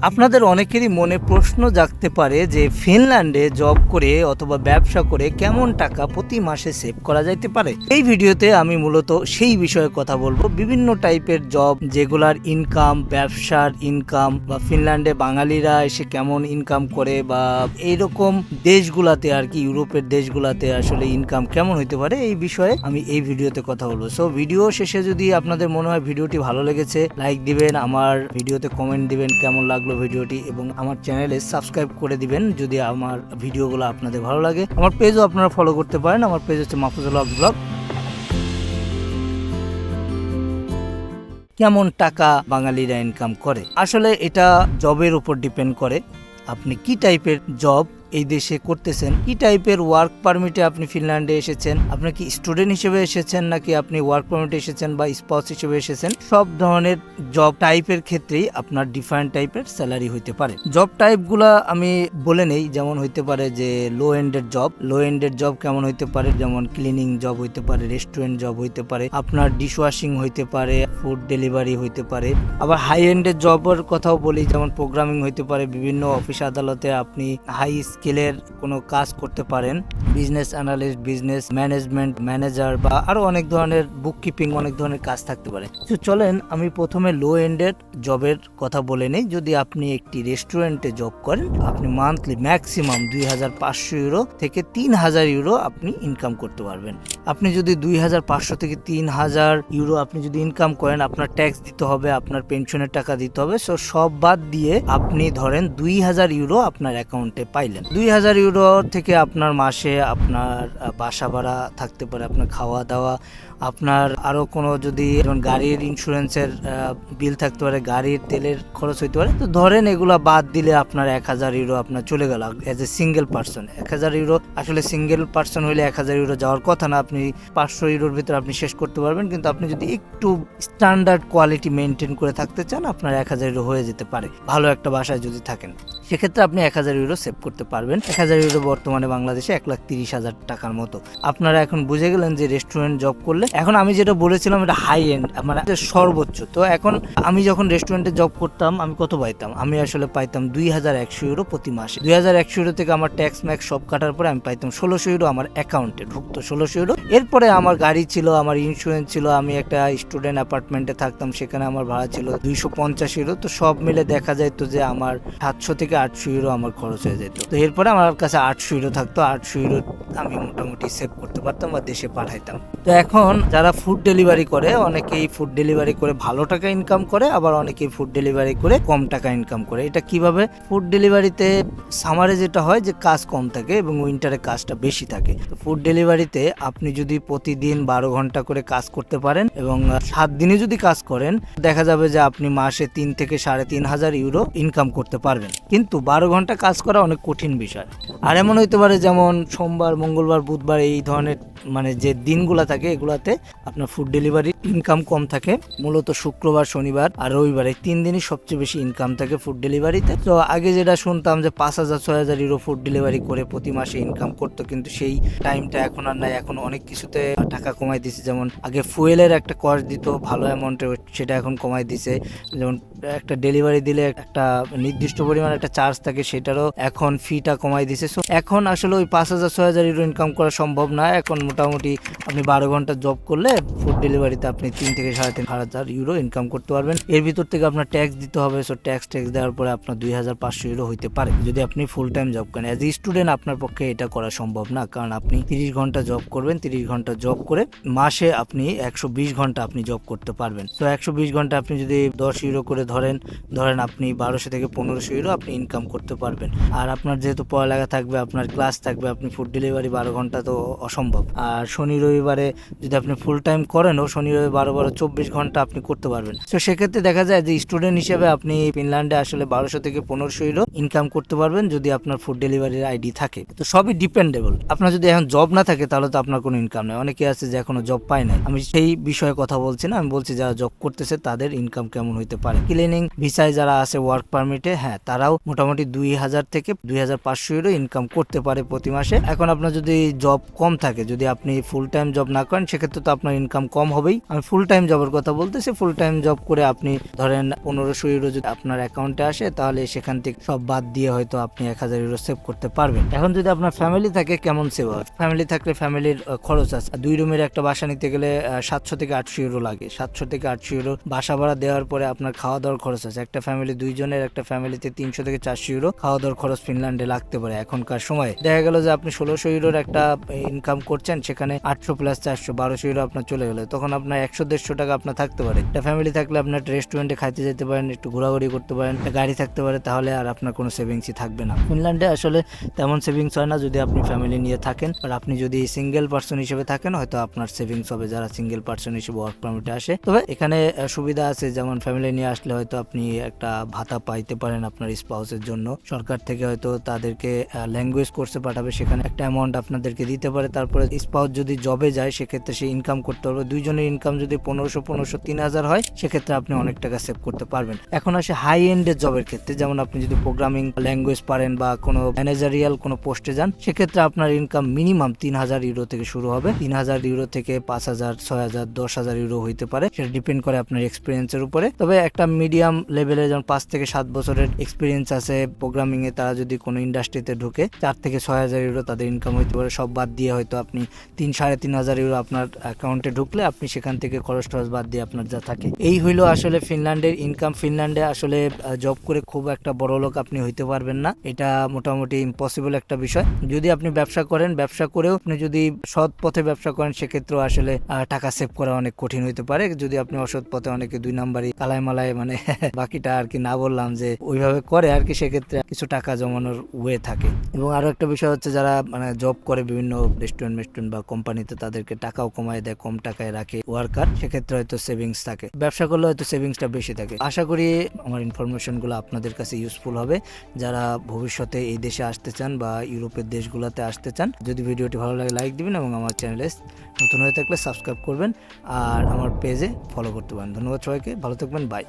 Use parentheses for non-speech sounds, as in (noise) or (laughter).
আপনাদের অনেকেরই মনে প্রশ্ন জাগতে পারে যে ফিনল্যান্ডে জব করে অথবা ব্যবসা করে কেমন টাকা প্রতি মাসে সেভ করা যাইতে পারে? এই ভিডিওতে আমি মূলত সেই বিষয়ে কথা বলব। বিভিন্ন টাইপের জব যেগুলার ইনকাম ব্যবসার ইনকাম বা ফিনল্যান্ডে বাঙালিরা এসে কেমন ইনকাম করে বা এইরকম দেশগুলাতে আর কি, ইউরোপের দেশগুলাতে আসলে ইনকাম কেমন হইতে পারে এই বিষয়ে আমি এই ভিডিওতে কথা বলব। সো ভিডিও শেষে যদি আপনাদের মনে হয় ভিডিওটি ভালো লেগেছে লাইক দিবেন, আমার ভিডিওতে কমেন্ট দিবেন কেমন লাগল ভিডিওটি এবং আমার চ্যানেলে সাবস্ক্রাইব করে দিবেন যদি আমার ভিডিওগুলো আপনাদের ভালো লাগে। আমার পেজও আপনারা ফলো করতে পারেন। আমার পেজ হচ্ছে মাহফুজুল্লাহ ব্লগ। কেমন টাকা বাঙালিরা ইনকাম করে? আসলে এটা জবের উপর ডিপেন্ড করে। আপনি কি টাইপের জব এই দেশে করতেছেন? কি টাইপের ওয়ার্ক পারমিটে আপনি ফিনল্যান্ডে এসেছেন? আপনি কি স্টুডেন্ট হিসেবে এসেছেন নাকি আপনি ওয়ার্ক পারমিটে এসেছেন বা স্পাউস হিসেবে এসেছেন? সব ধরনের জব টাইপের ক্ষেত্রেই আপনার ডিফারেন্ট টাইপের স্যালারি হইতে পারে। জব টাইপগুলা আমি বলে নেই, যেমন হইতে পারে যে লো এন্ডের জব লো এন্ডের জব কেমন হইতে পারে? যেমন ক্লিনিং জব হইতে পারে রেস্টুরেন্ট জব হইতে পারে, আপনার ডিশওয়াশিং হইতে পারে ফুড ডেলিভারি হইতে পারে। আবার হাই এন্ডের জবের কথাও বলি, যেমন প্রোগ্রামিং হইতে পারে, বিভিন্ন অফিস আদালতে আপনি হাই স্কেলের কোনো কাজ করতে পারেন। Business analyst, business management manager বা আরও অনেক ধরনের বুক কিপিং অনেক ধরনের কাজ থাকতে পারে। তো চলেন আমি প্রথমে লো এন্ডের জবের কথা বলে নিই। যদি আপনি একটি রেস্টুরেন্টে জব করেন, আপনি মান্থলি ম্যাক্সিমাম দুই হাজার পাঁচশো ইউরো থেকে তিন হাজার ইউরো আপনি ইনকাম করতে পারবেন। আপনি যদি দুই হাজার পাঁচশো থেকে তিন হাজার ইউরো আপনি যদি ইনকাম করেন, আপনার ট্যাক্স দিতে হবে, আপনার পেনশনের টাকা দিতে হবে। সো সব বাদ দিয়ে আপনি ধরেন দুই হাজার ইউরো আপনার অ্যাকাউন্টে পাইলেন। দুই হাজার ইউরো থেকে আপনার মাসে আপনার বাসা ভাড়া থাকতে পারে, আপনার খাওয়া দাওয়া, আপনার আরও কোনো যদি গাড়ির ইন্স্যুরেন্সের বিল থাকতে পারে, গাড়ির তেলের খরচ হইতে পারে, তো ধরেন এগুলা বাদ দিলে আপনার এক হাজার ইউরো আপনার চলে গেল এজ এ সিঙ্গেল পার্সন এক হাজার ইউরো, আসলে সিঙ্গেল পার্সন হইলে এক হাজার ইউরো যাওয়ার কথা না, আপনি পাঁচশো ইউরোর ভিতরে আপনি শেষ করতে পারবেন, কিন্তু আপনি যদি একটু স্ট্যান্ডার্ড কোয়ালিটি মেনটেন করে থাকতে চান, আপনার এক হাজার ইউরো হয়ে যেতে পারে, ভালো একটা বাসায় যদি থাকেন। সেক্ষেত্রে আপনি এক হাজার ইউরো সেভ করতে পারবেন। এক হাজার ইউরো বর্তমানে বাংলাদেশে এক লাখ তিরিশ হাজার টাকার মতো। আপনারা এখন বুঝে গেলেন যে রেস্টুরেন্ট জব করলে, এখন আমি যেটা বলেছিলাম এটা হাই এন্ড মানে সর্বোচ্চ। তো এখন আমি যখন রেস্টুরেন্টে জব করতাম, আমি কত পাইতাম? আমি আসলে পাইতাম দুই হাজার একশো ইউরো প্রতি মাসে। দুই হাজার একশো ইউরো থেকে আমার ট্যাক্স ম্যাক্স সব কাটার পরে আমি পাইতাম ষোলোশো ইউরো আমার অ্যাকাউন্টে ঢুকতো, ষোলোশো ইউরো এরপরে আমার গাড়ি ছিল, আমার ইন্স্যুরেন্স ছিল, আমি একটা স্টুডেন্ট অ্যাপার্টমেন্টে থাকতাম, সেখানে আমার ভাড়া ছিল দুইশো পঞ্চাশ ইউরো তো সব মিলে দেখা যায় তো যে আমার সাতশো থেকে আটশো ইউরো আমার খরচ হয়ে যেত। তো এরপরে আমার কাছে আটশো ইউরো থাকতো আটশো ইউরো আমি মোটামুটি সেভ করতে পারতাম বা দেশে পাঠাইতাম। তো এখন যারা ফুড ডেলিভারি করে, অনেকেই ফুড ডেলিভারি করে ভালো টাকা ইনকাম করে, আবার অনেকেই ফুড ডেলিভারি করে কম টাকা ইনকাম করে। এটা কীভাবে? ফুড ডেলিভারিতে সামারে যেটা হয় যে কাজ কম থাকে এবং উইন্টারে কাজটা বেশি থাকে। তো ফুড ডেলিভারিতে আপনি যদি প্রতিদিন বারো ঘণ্টা করে কাজ করতে পারেন এবং সাত দিনে যদি কাজ করেন, দেখা যাবে যে আপনি মাসে তিন থেকে সাড়ে তিন হাজার ইউরো ইনকাম করতে পারবেন। কিন্তু বারো ঘণ্টা কাজ করা অনেক কঠিন বিষয়। আর এমন হইতে পারে যেমন সোমবার, মঙ্গলবার, বুধবার এই ধরনের মানে যে দিনগুলো থাকে, এগুলাতে আপনার ফুড ডেলিভারি ইনকাম কম থাকে। মূলত শুক্রবার, শনিবার আর রবিবার এই তিন দিনই সবচেয়ে বেশি ইনকাম থাকে ফুড ডেলিভারিতে তো। আগে যেটা শুনতাম যে পাঁচ হাজার, ছয় হাজার ইউরো ফুড ডেলিভারি করে প্রতি মাসে ইনকাম করতো, কিন্তু সেই টাইমটা এখন আর নাই। এখন অনেক কিছুতে টাকা কমাই দিছে। যেমন আগে ফুয়েলের একটা কস্ট দিত, ভালো অ্যামাউন্টে সেটা এখন কমাই দিছে। যেমন একটা ডেলিভারি দিলে একটা নির্দিষ্ট পরিমাণ একটা চার্জ থাকে, সেটারও এখন ফিটা কমাই দিছে। সো এখন আসলে ওই পাঁচ হাজার, ছয় হাজার ইউরো ইনকাম করা সম্ভব না। এখন মোটামুটি আপনি বারো ঘণ্টা জব করলে ফুড ডেলিভারিতে আপনি তিন থেকে সাড়ে তিন হাজার ইউরো ইনকাম করতে পারবেন। এর ভিতর থেকে আপনার ট্যাক্স দিতে হবে সো ট্যাক্স ট্যাক্স দেওয়ার পরে আপনার দুই হাজার পাঁচশো ইউরো হইতে পারে। যদি আপনি ফুল টাইম জব করেন অ্যাজ এ স্টুডেন্ট আপনার পক্ষে এটা করা সম্ভব না, কারণ আপনি তিরিশ ঘণ্টা জব করবেন, তিরিশ ঘণ্টা জব করে মাসে আপনি একশো বিশ ঘণ্টা আপনি জব করতে পারবেন। তো একশো বিশ ঘণ্টা আপনি যদি দশ ইউরো করে ধরেন ধরেন আপনি বারোশো থেকে পনেরোশো ইউরো আপনি ইনকাম করতে পারবেন। আর আপনার যেহেতু পড়ালেখা থাকবে আপনার ক্লাস থাকবে, আপনি ফুড ডেলিভারি বারো ঘণ্টা তো অসম্ভব। আর শনি রবিবারে যদি আপনি ফুল টাইম করেনও, শনি রবি বারো বারো চব্বিশ ঘণ্টা আপনি করতে পারবেন। তো সেক্ষেত্রে দেখা যায় যে স্টুডেন্ট হিসেবে আপনি ফিনল্যান্ডে আসলে বারোশো থেকে পনেরোশো ইউরো ইনকাম করতে পারবেন যদি আপনার ফুড ডেলিভারির আইডি থাকে। তো সবই ডিপেন্ডেবল আপনার যদি এখন জব না থাকে, তাহলে তো আপনার কোনো ইনকাম নেই। অনেকে আছে যে এখনও জব পায় নাই। আমি সেই বিষয়ে কথা বলছি না। আমি বলছি যারা জব করতেছে, তাদের ইনকাম কেমন হইতে পারে? ক্লিনিং ভিসায় যারা আছে ওয়ার্ক পারমিটে হ্যাঁ তারাও মোটামুটি দুই হাজার থেকে দুই হাজার পাঁচশো ইউরো ইনকাম করতে পারে প্রতি মাসে। এখন আপনার যদি জব কম থাকে, যদি আপনি ফুল টাইম জব না করেন, সেক্ষেত্রে তো আপনার ইনকাম কম হবেই। আমি ফুল টাইম জবের কথা বলতেছি ফুল টাইম জব করে আপনি ধরেন পনেরোশো ইউরো যদি আপনার অ্যাকাউন্টে আসে, তাহলে সেখান থেকে সব বাদ দিয়ে হয়তো আপনি এক হাজার ইউরো সেভ করতে পারবেন। এখন যদি আপনার ফ্যামিলি থাকে, কেমন সেভ হয় ফ্যামিলি থাকলে ফ্যামিলির খরচ আছে। দুই রুমের একটা বাসা নিতে গেলে সাতশো থেকে আটশো ইউরো লাগে। সাতশো থেকে আটশো ইউরো বাসা ভাড়া দেওয়ার পরে আপনার খাওয়া দাওয়ার খরচ আছে। একটা ফ্যামিলি দুইজনের, একটা ফ্যামিলিতে তিনশো থেকে চারশো ইউরো খাওয়া দাওয়ার খরচ ফিনল্যান্ডে লাগতে পারে। এখনকার সময়। দেখা গেল যে আপনি ষোলোশো ইউরোর একটা ইনকাম করছেন, সেখানে আটশো প্লাস চারশো, বারোশো ইউরো আপনার চলে গেলো। তখন আপনার একশো, দেড়শো টাকা আপনার থাকতে পারে। একটা ফ্যামিলি থাকলে আপনার রেস্টুরেন্টে খাইতে যেতে পারেন, একটু ঘোরাঘুরি করতে পারেন গাড়ি থাকতে পারে, তাহলে আর আপনার কোনো সেভিংসই থাকবে না। ফিনল্যান্ডে আসলে তেমন সেভিংস হয় না যদি আপনি ফ্যামিলি নিয়ে থাকেন। আর আপনি যদি সিঙ্গেল পার্সন হিসেবে থাকেন, হয়তো আপনার সেভিংস হবে যারা সিঙ্গেল পার্সন হিসেবে ওয়ার্ক পারমিটে আসে। তবে এখানে সুবিধা আছে, যেমন ফ্যামিলি নিয়ে আসলে হয়তো আপনি একটা ভাতা পাইতে পারেন আপনার স্পাউসের জন্য। সরকার থেকে হয়তো তাদেরকে ল্যাঙ্গুয়েজ কোর্সে পাঠাবে, সেখানে একটা অ্যামাউন্ট আপনাদেরকে দিতে পারে। তারপরে স্পাউস যদি জবে যায়, সেক্ষেত্রে সে ইনকাম করতে পারবে। দুইজনের ইনকাম যদি পনেরোশো পনেরোশো, তিন হাজার হয়, সেক্ষেত্রে আপনি অনেক টাকা সেভ করতে পারবেন। এখন আসে হাই এন্ডের জবের ক্ষেত্রে, যেমন আপনি যদি প্রোগ্রামিং ল্যাঙ্গুয়েজ পারেন বা কোনো ম্যানেজারিয়াল কোনো পোস্টে যান, সেক্ষেত্রে আপনার ইনকাম মিনিমাম তিন হাজার ইউরো থেকে শুরু হবে। তিন হাজার ইউরো থেকে পাঁচ হাজার, ছয় হাজার, দশ হাজার ইউরো হইতে পারে। সেটা ডিপেন্ড করে আপনার এক্সপিরিয়েন্সের উপরে। তবে একটা মিডিয়াম লেভেলে যেমন পাঁচ থেকে সাত বছরের এক্সপিরিয়েন্স আছে প্রোগ্রামিং এ তারা যদি কোনো ইন্ডাস্ট্রিতে ঢুকে চার থেকে ছয় হাজার ইউরো তাদের ইনকাম হইতে পারে। সব বাদ দিয়ে হয়তো আপনি তিন, সাড়ে তিন হাজার ইউরো আপনার অ্যাকাউন্টে ঢুকলে আপনি সেখান থেকে খরচ টরচ বাদ দিয়ে আপনার যা থাকে। এই হইল আসলে ফিনল্যান্ডের ইনকাম ফিনল্যান্ডে আসলে জব করে খুব একটা বড় লোক আপনি হইতে পারবেন না। এটা মোটামুটি ইম্পসিবল একটা বিষয়। যদি আপনি ব্যবসা করেন, ব্যবসা করেও আপনি যদি সৎ পথে ব্যবসা করেন, সেক্ষেত্রেও আসলে টাকা সেভ করা অনেক কঠিন হইতে পারে। যদি আপনি অসৎ পথে অনেকে দুই নাম্বারই কালায় মালায় মানে (laughs) বাকিটা আর কি না বললাম যে ওইভাবে করে, আর কি সেক্ষেত্রে কিছু টাকা জমানোর ওয়ে থাকে। এবং আরও একটা বিষয় হচ্ছে যারা মানে জব করে বিভিন্ন রেস্টুরেন্ট মেস্টুরেন্ট বা কোম্পানিতে, তাদেরকে টাকাও কমায় দেয়, কম টাকায় রাখে ওয়ার্কার সেক্ষেত্রে হয়তো সেভিংস থাকে। ব্যবসা করলে হয়তো সেভিংসটা বেশি থাকে। আশা করি আমার ইনফরমেশনগুলো আপনাদের কাছে ইউজফুল হবে। যারা ভবিষ্যতে এই দেশে আসতে চান বা ইউরোপের দেশগুলোতে আসতে চান, যদি ভিডিওটি ভালো লাগে লাইক দিবেন এবং আমার চ্যানেলে নতুন হয়ে থাকলে সাবস্ক্রাইব করবেন। আর আমার পেজে ফলো করতে পারেন। ধন্যবাদ সবাইকে। ভালো থাকবেন। বাই